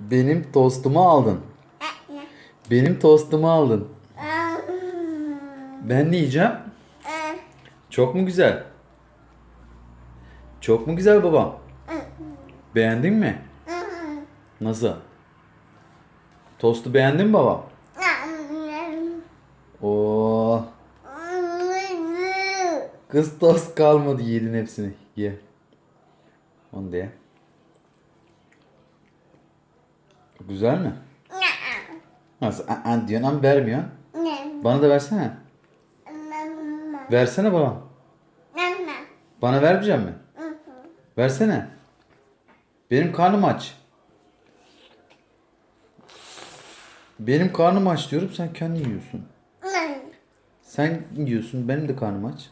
Benim tostumu aldın. Benim tostumu aldın. Ben ne yiyeceğim? Çok mu güzel? Çok mu güzel baba? Beğendin mi? Nasıl? Tostu beğendin mi baba? Oo, kız tost kalmadı yedin hepsini. Ye. Onu da ye. Güzel mi? Nasıl? Aa, diyorsun ama vermiyorsun. Bana da versene. Versene baba. Bana vermeyecek mi? Versene. Benim karnım aç. Benim karnım aç diyorum sen kendin yiyorsun. Sen yiyorsun benim de karnım aç.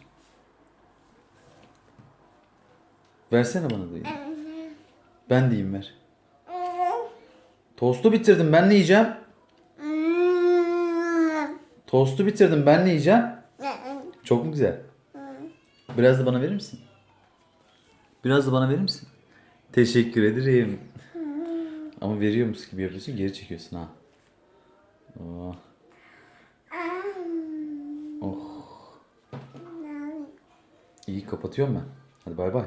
Versene bana da. Ben de yiyeyim ver. Tostu bitirdim ben ne yiyeceğim? Tostu bitirdim ben ne yiyeceğim? Çok mu güzel? Biraz da bana verir misin? Biraz da bana verir misin? Teşekkür ederim. Ama veriyormuş gibi yapıyorsun geri çekiyorsun ha. Oh. Oh. İyi kapatıyorum ben. Hadi bay bay.